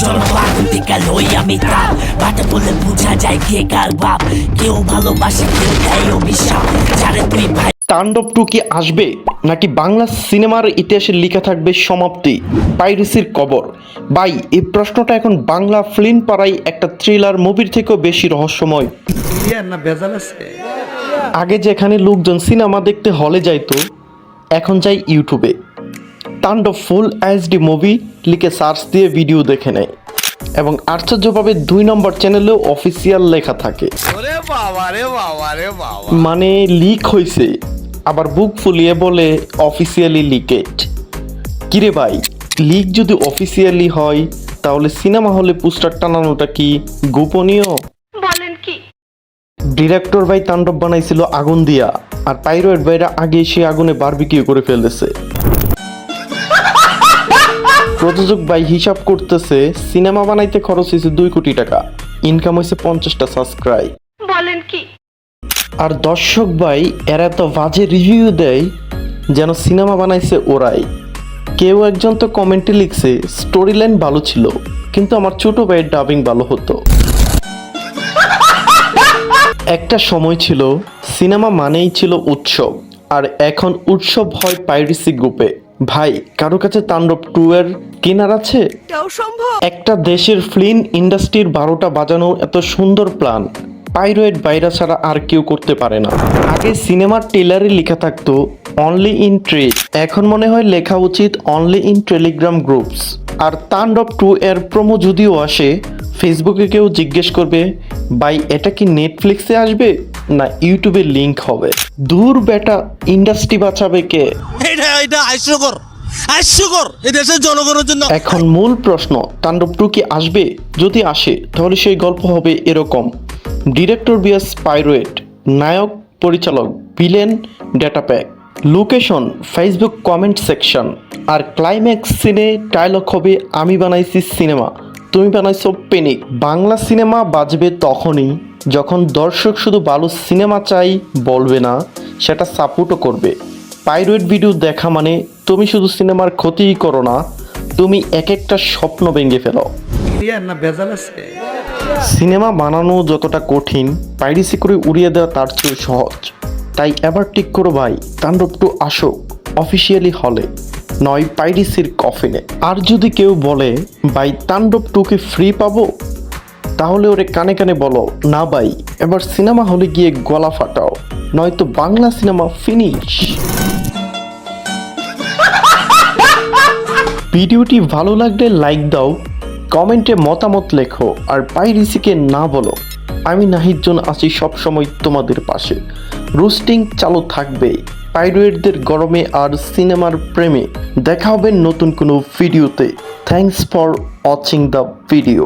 জন্মাগুন থেকে লই আমি তাপ বাটে বলে বোঝা যায় কে কার বাপ। কেউ ভালোবাসে কেউ দেয় অভিশাপ। যারে তুই ভাই তাণ্ডব টু কি আসবে? নাকি বাংলা সিনেমার ইতিহাসে লেখা থাকবে সমাপ্তি? পাইরেসির কবর। ভাই এই প্রশ্নটা এখন বাংলা ফিল্ম পাড়ায় একটা থ্রিলার মুভির থেকেও বেশি রহস্যময়। আগে যেখানে লোকজন সিনেমা দেখতে হলে যাইতো এখন যাই ইউটিউবে। তাণ্ডব ফুল এইচডি মুভি লিখে সার্চ দিয়ে ভিডিও দেখে নেয়। এবং আশ্চর্যভাবে দুই নম্বর চ্যানেলেও অফিসিয়াল লেখা থাকে। মানে লিক হয়েছে আবার বুক ফুলিয়ে বলে অফিসিয়ালি লিকেড কিরে ভাই লিক যদি অফিসিয়ালি হয় তাহলে সিনেমা হলে পোস্টার টানানোটা কি গোপনীয়? বলেন কি? ডিরেক্টর ভাই তাণ্ডব বানাইছিল আগুন দিয়া আর পাইরয়েড ভাইরা আগে সে আগুনে বারবিকিউ করে ফেলেছে প্রযোজক ভাই হিসাব করতেছে সিনেমা বানাইতে খরচ হয়েছে দুই কোটি টাকা। ইনকাম হয়েছে পঞ্চাশটা সাবস্ক্রাইব বলেন কি? আর দর্শক ভাই এরা এত বাজে রিভিউ দেয় যেন সিনেমা বানাইছে ওরাই। কেউ একজন তো কমেন্টে লিখছে স্টোরি লাইন ভালো ছিল কিন্তু আমার ছোট ভাইয়ের ডাবিং ভালো হতো। একটা সময় ছিল সিনেমা মানেই ছিল উৎসব আর এখন উৎসব হয় পাইরেসি গ্রুপে ভাই কারও কাছে তাণ্ডব টু এর কেনার আছে? একটা দেশের ফিল্ম ইন্ডাস্ট্রির বারোটা বাজানো এত সুন্দর প্ল্যান পাইরয়েড বাইরা ছাড়া আর কেউ করতে পারে না। আগে সিনেমার টেলারে লেখা থাকতো অনলি ইন ট্রেড এখন মনে হয় লেখা উচিত অনলি ইন টেলিগ্রাম গ্রুপস আর তাণ্ডব টু এর প্রোমো যদিও আসে ফেসবুকে কেউ জিজ্ঞেস করবে বাই এটা কি নেটফ্লিক্সে আসবে? না ইউটিউবে লিংক হবে। দূর বেটা ইন্ডাস্ট্রি বাঁচাবে কে? এটা এটা হাস্যকর হাস্যকর এই দেশের জনগণের জন্য। এখন মূল প্রশ্ন তাণ্ডব টু কি আসবে? যদি আসে তাহলে সেই গল্প হবে এরকম। ডিরেক্টর বিয়াস পাইরোয়েট নায়ক পরিচালক villain data pack location Facebook comment section আর ক্লাইম্যাক্স সিনে ডায়লগ হবে আমি বানাইছি সিনেমা তুমি বানাইছো পেনিক বাংলা সিনেমা বাজবে তখনই। যখন দর্শক শুধু ভালো সিনেমা চাই বলবে না সেটা সাপোর্টও করবে। পাইরয়েট ভিডিও দেখা মানে তুমি শুধু সিনেমার ক্ষতিই করো না তুমি এক একটা স্বপ্ন ভেঙে ফেলো। না ভেজাল আছে? সিনেমা বানানো যতটা কঠিন পাইরেসি করে উড়িয়ে দেওয়া তার চেয়ে সহজ। তাই এবার ঠিক করো ভাই তাণ্ডব টু আসুক অফিসিয়ালি হলে নয় পাইরেসির কফিনে। আর যদি কেউ বলে ভাই তাণ্ডব টুকে ফ্রি পাবো? তাহলে ওরে কানে কানে বলো, না ভাই, এবার সিনেমা হলে গিয়ে গলা ফাটাও, নয়তো বাংলা সিনেমা ফিনিশ ভিডিওটি ভালো লাগলে লাইক দাও, কমেন্টে মতামত লেখো, আর পাইরিসিকে না বলো। আমি নাহিদজন আছি সবসময় তোমাদের পাশে। রোস্টিং চালু থাকবে। পাইরয়েডদের গরমে আর সিনেমার প্রেমে। দেখা হবে নতুন কোনো ভিডিওতে। Thanks for watching the video